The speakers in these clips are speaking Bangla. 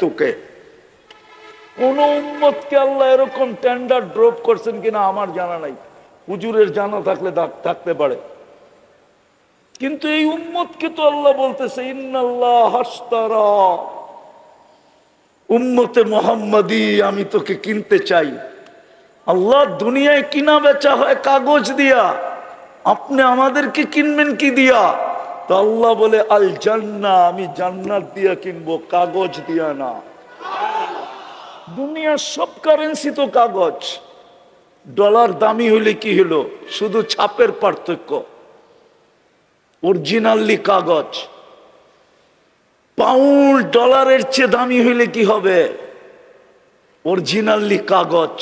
তোকে। কোন উম্মতকে আল্লাহ এরকম টেন্ডার ড্রপ করছেন কিনা আমার জানা নাই। হুজুরের জানা থাকলে থাকতে পারে। কিন্তু এই উম্মতকে তো আল্লাহ বলতেছে উম্মতে মোহাম্মদী, আমি তোকে কিনতে চাই। আল্লাহ দুনিয়ায় কিনা বেচা হয় কাগজ দিয়া। আপনি আমাদেরকে কিনবেন কি দিয়া? তো আল্লাহ বলে আল জান্না আমি জান্নাত দিয়া কিনবো, কাগজ দিয়া না। দুনিয়ার সব কারেন্সি তো কাগজ। ডলার দামি হলে কি হলো? শুধু ছাপের পার্থক্য। অরিজিনালি কাগজ। পাউন্ড ডলারের চেয়ে দামি হইলে কি হবে? অরিজিনালি কাগজ।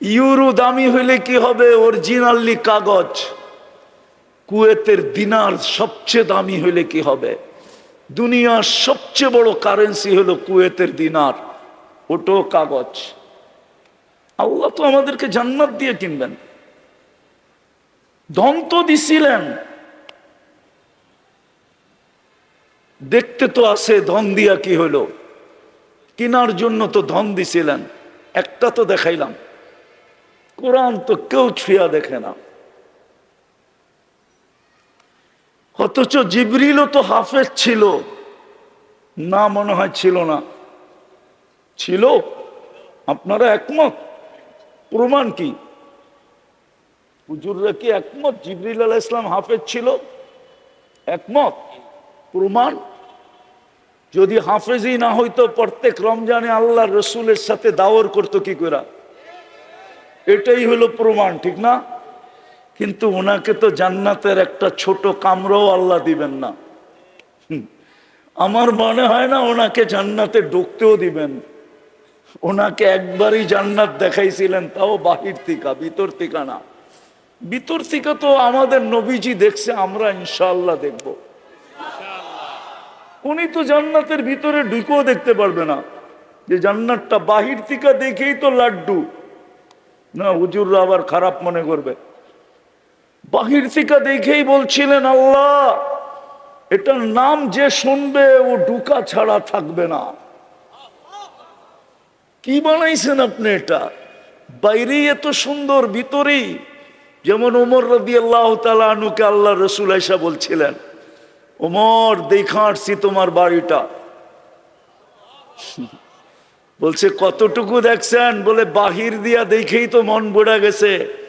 ইউরো দামি হইলে কি হবে? অরিজিনালি কাগজ। কুয়েতের দিনার সবচেয়ে দামি হইলে কি হবে? দুনিয়ার সবচেয়ে বড় কারেন্সি হলো কুয়েতের দিনার। ওটো কাগজ। আল্লাহ তো আমাদেরকে জান্নাত দিয়ে কিনবেন। ধন তো দিছিলেন। দেখতে তো আছে ধন দিয়া কি হলো। কিনার জন্য তো ধন দিছিলেন। একটা তো দেখাইলাম। কোরআন তো কেউ ছুঁয়া দেখে না। অথচ জিবরিলও তো হাফেজ ছিল। না মনে হয় ছিল না। ছিল? আপনারা একমত? প্রমাণ কি? হুজুররা কি একমত জিবরিল আলাহ ইসলাম হাফেজ ছিল? একমত? প্রমাণ? যদি হাফেজই না হইতো প্রত্যেক রমজানে আল্লাহ রসুলের সাথে দাওয়ার করতো কি করে এটাই হলো প্রমাণ, ঠিক না? কিন্তু ওনাকে তো জান্নাতের একটা ছোট কামরাও আল্লাহ দিবেন না। আমার মনে হয় না ওনাকে জান্নাতে ঢুকতেও দিবেন। ওনাকে একবারই জান্নাত দেখাইছিলেন, তাও বাহির থিকা, ভিতর থিকা না। ভিতর থিকা তো আমাদের নবীজি দেখছে, আমরা ইনশাআল্লাহ দেখব। উনি তো জান্নাতের ভিতরে ঢুকেও দেখতে পারবে না। যে জান্নাতটা বাহির থিকা দেখেই তো লাড্ডু। না, হুজুররা আবার খারাপ মনে করবে। বাহির থেকে দেখেই বলছিলেন, আল্লাহ, এটার নাম যে শুনবে, ও ঢুকা ছাড়া থাকবে না। কি বানাইছেন আপনি এটা? বাইরে এত সুন্দর, ভিতরেই। যেমন ওমর রবি আল্লাহ তালুকে আল্লাহ রসুল আইসা বলছিলেন, ওমর, দেখা আসছি তোমার বাড়িটা। বলছে, কতটুকু দেখছেন? বলে, বাহির দিয়া দেখেই তো মন বোড়া গেছে।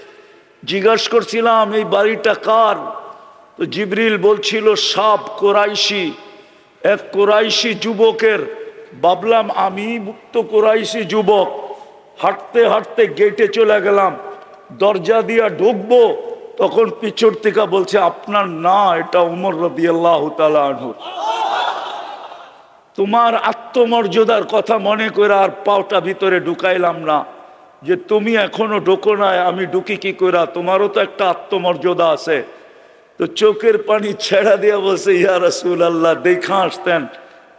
জিজ্ঞাস করছিলাম, এই বাড়িটা কার? তো জিবরিল বলছিল, সাপ, কোরাইশি। এক কোরাইশি যুবকের, ভাবলাম আমি তো কোরাইশি যুবক। হাঁটতে হাঁটতে গেটে চলে গেলাম। দরজা দিয়া ঢুকবো, তখন পিছর থেকে বলছে, আপনার না, এটা উমর রবি আল্লাহ তোমার আত্মমর্যাদার কথা মনে করে আর পাওটা ভিতরে ঢুকাইলাম না। যে তুমি এখনও ঢোকো নাই, আমি ঢুকি কি করা তোমারও তো একটা আত্মমর্যাদা আছে। তো চোখের পানি ছেড়া দিয়ে বলছে, ইয়া রসুল আল্লাহ দেখা আসতেন।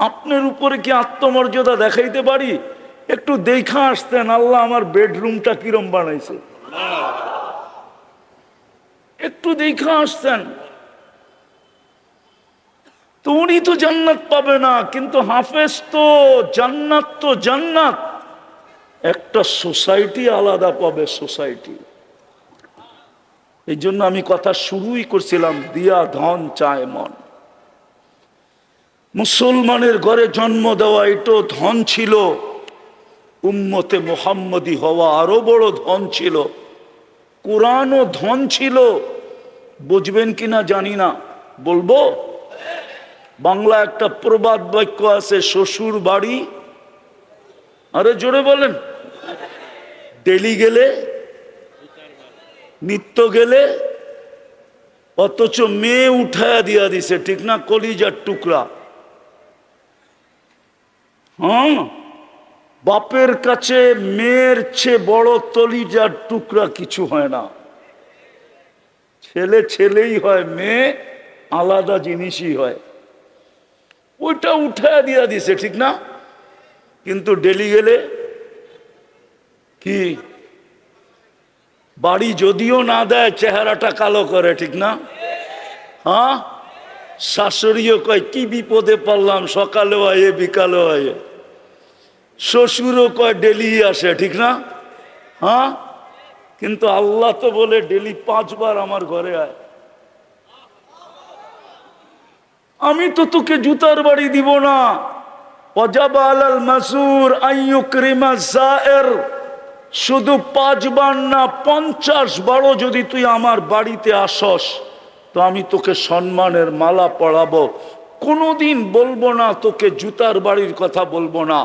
আপনার উপরে কি আত্মমর্যাদা দেখাইতে পারি? একটু দেখা আসতেন, আল্লাহ আমার বেডরুমটা কিরম বানাইছে। একটু দেখা আসতেন। তো উনি তো জান্নাত পাবে না, কিন্তু হাফেজ তো জান্নাত তো জান্নাত। একটা সোসাইটি আলাদা পাবে সোসাইটি। এই জন্য আমি কথা শুরুই করছিলাম, দিয়া ধন চায় মন। মুসলমানের ঘরে জন্ম দেওয়া এটাও ধন ছিল, উম্মতে মোহাম্মদি হওয়া আরও বড় ধন ছিল। কোরআনও ধন ছিল, বুঝবেন কিনা জানি না। বলব বাংলা একটা প্রবাদ বাক্য আছে শ্বশুর বাড়ি আরে জোরে বলেন। ডেলি গেলে, নিত্য গেলে, অথচ মেয়ে উঠায়া দিয়া দিছে, ঠিক না? কলিজার টুকরা। হ্যাঁ? বাপের কাছে মেয়ের চেয়ে বড় তলিজার টুকরা কিছু হয় না। ছেলে ছেলেই হয়, মেয়ে আলাদা জিনিসই হয়। ওইটা উঠায় দিয়া দিছে, ঠিক না? কিন্তু ডেলি গেলে কি? বাড়ি যদিও না দেয়, চেহারাটা কালো করে, ঠিক না? হ্যাঁ? শাশুড়িও কয়, কি বিপদে পারলাম সকালেও আয়ে, বিকালেও আয়ে। শ্বশুরও কয়, ডেলি আসে, ঠিক না? হ্যাঁ? কিন্তু আল্লাহ তো বলে, ডেলি পাঁচবার আমার ঘরে আয়। আমি তো তোকে জুতার বাড়ি দিব না। অজাবা আলাল মাসুর আইয়ুকরিমা জায়ের শুধু পাঁচবার না, পঞ্চাশ বারো যদি তুই আমার বাড়িতে আসস, তো আমি তোকে সম্মানের মালা পড়াবো কোনোদিন বলব না, তোকে জুতার বাড়ির কথা বলব না।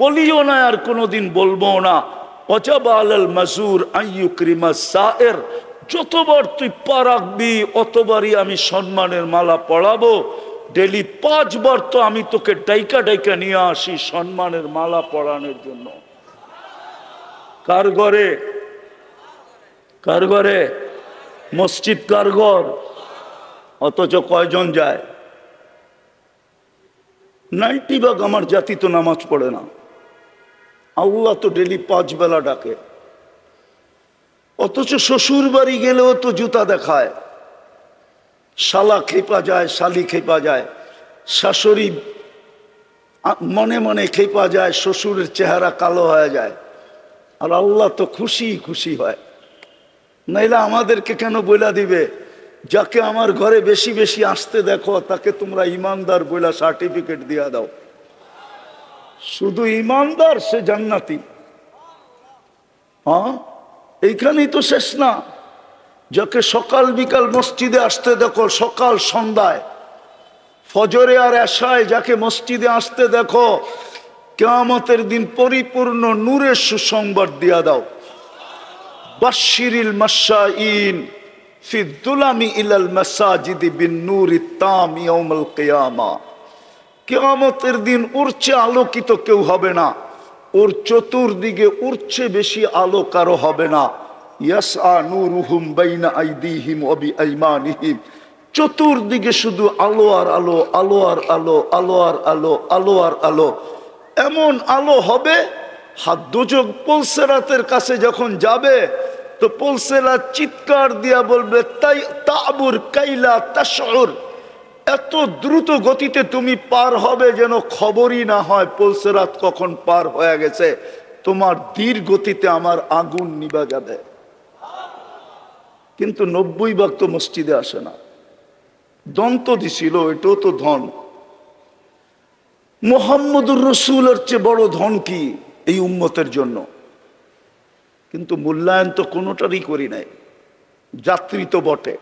বলিও না, আর কোনোদিন বলব না। অজাবা আলাল মাসুর আইয়ুকরিমা জায়ের যতবার তুই পা রাখবি, অতবারই আমি সম্মানের মালা পড়াবো ডেলি পাঁচবার তো আমি তোকে ডাইকা ডাইকা নিয়ে আসি সম্মানের মালা পড়ানোর জন্য। কার ঘরে কার ঘরে মসজিদ কার ঘর অথচ কয়জন যায়? নাইনটি ভাগ আমার জাতি তো নামাজ পড়ে না। আল্লাহ তো ডেলি পাঁচ বেলা ডাকে। অথচ শ্বশুর বাড়ি গেলেও তো জুতা দেখায়। শালা খেপা যায়, শালি খেপা যায়। শাশুড়ি মনে মনে খেপা যায়, শ্বশুরের চেহারা কালো হয়ে যায়। আর আল্লাহ তো খুশি খুশি হয়। নাইলে আমাদেরকে কেন বইলা দিবে? যাকে আমার ঘরে বেশি বেশি আসতে দেখো, তাকে তোমরা ইমানদার বইলা সার্টিফিকেট দিয়া দাও। শুধু ইমানদার, সে জান্নাতি। হ্যাঁ? এইখানেই তো শেষ না। যাকে সকাল বিকাল মসজিদে আসতে দেখো, সকাল সন্ধ্যায়। ফজরে আর এশায় যাকে মসজিদে আসতে দেখো, কেয়ামতের দিন পরিপূর্ণ নূরের সুসংবাদ দিয়া দাও। বাশিরিল ইয়াউমাল কিয়ামা। কেয়ামতের দিন উড়ছে আলোকিত কেউ হবে না, ওর চতুর্দিকে উড়ছে বেশি আলো কারও হবে না। ইয়াসআ নূরুহুম বাইনা আইদিহিম ওয়া বিআইমানিহিম। চতুর্দিকে শুধু আলো আর আলো আলো আর আলো আলো আর আলো আলো আর আলো। এমন আলো হবে, হাত দুযোগ পলসেরাতের কাছে যখন যাবে, তো পলসেরা চিৎকার দিয়া বলবে, তাই তাবুর কাইলা তাশউর। এত দ্রুত গতিতে তুমি পার হবে যেন খবরই না হয় পলসেরাত কখন পার হয়ে গেছে। তোমার ধীর গতিতে আমার আগুন নিবা যাবে। কিন্তু নব্বই ভাগ তো মসজিদে আসে না। দন্ত দিছিল, এটাও তো ধন। মোহাম্মদুর রসুলের চেয়ে বড় ধন কি এই উম্মতের জন্য? কিন্তু মূল্যায়ন তো কোনোটারই করি নাই। যাত্রী তো বটে।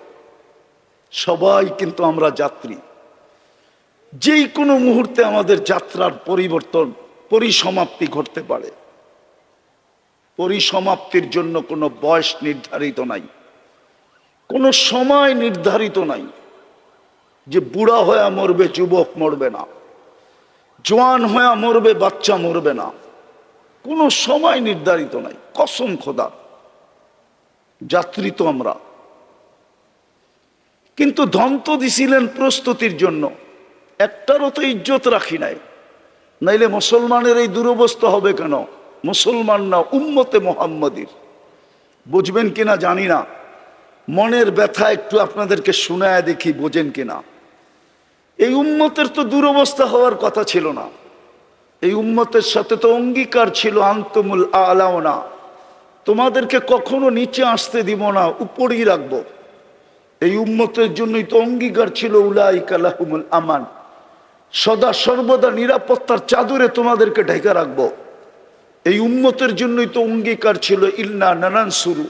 সবাই কিন্তু আমরা যাত্রী। যেই কোনো মুহূর্তে আমাদের যাত্রার পরিবর্তন, পরিসমাপ্তি ঘটতে পারে। পরিসমাপ্তির জন্য কোনো বয়স নির্ধারিত নাই। কোনো সময় নির্ধারিত নাই যে বুড়া হয়ে মরবে, যুবক মরবে না। জোয়ান হয়ে মরবে, বাচ্চা মরবে না। কোনো সময় নির্ধারিত নাই। কসম খোদা। যাত্রী তো আমরা। কিন্তু ধন তো দিছিলেন প্রস্তুতির জন্য। একটারও তো ইজ্জত রাখি নাই। নাইলে মুসলমানের এই দুরবস্থা হবে কেন? মুসলমান না উম্মতে মোহাম্মদীর। বুঝবেন কিনা জানি না। মনের ব্যথা একটু আপনাদেরকে শোনায় দেখি, বোঝেন কিনা? এই উম্মতের তো দুরবস্থা হওয়ার কথা ছিল না। এই উম্মতের সাথে তো অঙ্গীকার ছিল, আন্তমুল আলাও না। তোমাদেরকে কখনো নিচে আসতে দিব না, উপরেই রাখব। এই উম্মতের জন্যই তো অঙ্গীকার ছিল উলাই কালাহুমুল আমান। সদা সর্বদা নিরাপত্তার চাদরে তোমাদেরকে ঢেকে রাখব। এই উম্মতের জন্যই তো অঙ্গীকার ছিল ইল্না নানান শুরু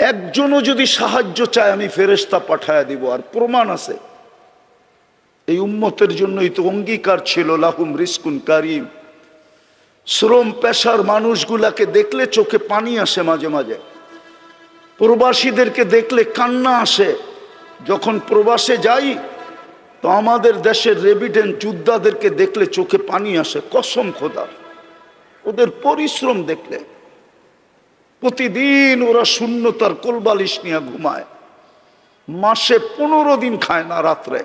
একজনও যদি সাহায্য চায়, আমি ফেরেস্তা পাঠায় দিব। আর প্রমাণ আছে। এই উম্মতের জন্যই তো অঙ্গীকার ছিল, লাহুম রিস্কুন কারিম। শ্রম পেশার মানুষগুলাকে দেখলে চোখে পানি আসে মাঝে মাঝে। প্রবাসীদেরকে দেখলে কান্না আসে। যখন প্রবাসে যাই, তো আমাদের দেশের রেবিডেন্ট যোদ্ধাদেরকে দেখলে চোখে পানি আসে। কসম খোদা। ওদের পরিশ্রম দেখলে। প্রতিদিন ওরা শূন্যতার কোলবালিশ নিয়ে ঘুমায়। মাসে পনেরো দিন খায় না রাত্রে।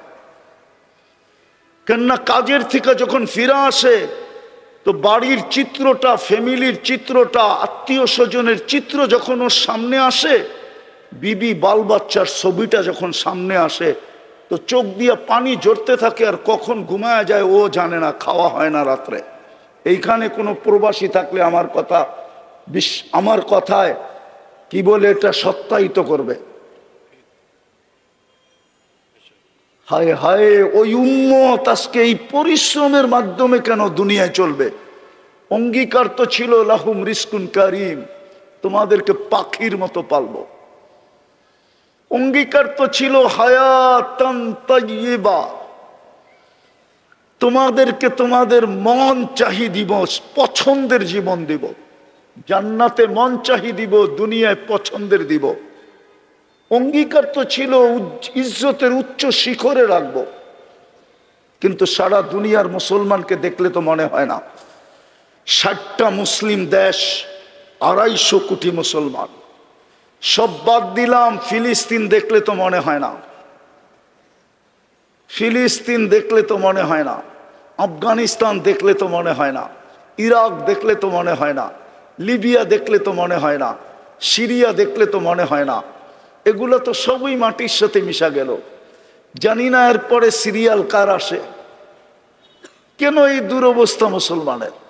কেননা কাজের থেকে যখন ফিরে আসে, তো বাড়ির চিত্রটা, ফ্যামিলির চিত্রটা, আত্মীয় স্বজনের চিত্র যখন ওর সামনে আসে, বিবি, বাল বাচ্চার ছবিটা যখন সামনে আসে, তো চোখ দিয়ে পানি জড়তে থাকে আর কখন ঘুমায় যায় ও জানে না, খাওয়া হয় না রাত্রে। এইখানে কোনো প্রবাসী থাকলে আমার কথা বিশ, আমার কথায় কি বলে এটা সত্যায়িত করবে? হায় হায়, ওই উম্মত আজকে এই পরিশ্রমের মাধ্যমে কেন দুনিয়ায় চলবে? অঙ্গীকার তো ছিল, লাহুম রিস্কুন কারিম, তোমাদেরকে পাখির মতো পালবো। অঙ্গীকার তো ছিল তাইয়্যিবা তোমাদেরকে তোমাদের মন চাহি দিব, পছন্দের জীবন দিব। জান্নাতে মন চাহি দিব, দুনিয়ায় পছন্দের দিব। অঙ্গীকার তো ছিল ইজ্জতের উচ্চ শিখরে রাখব। কিন্তু সারা দুনিয়ার মুসলমানকে দেখলে তো মনে হয় না। ষাটটা মুসলিম দেশ, আড়াইশো কোটি মুসলমান। সব বাদ দিলাম, ফিলিস্তিন দেখলে তো মনে হয় না। ফিলিস্তিন দেখলে তো মনে হয় না। আফগানিস্তান দেখলে তো মনে হয় না। ইরাক দেখলে তো মনে হয় না। লিবিয়া দেখলে তো মনে হয় না, সিরিয়া দেখলে তো মনে হয় না। এগুলো তো সবই মাটির সাথে মিশা গেল। জানি না এরপরে সিরিয়াল কার আসে। কেন এই দুরবস্থা মুসলমানের?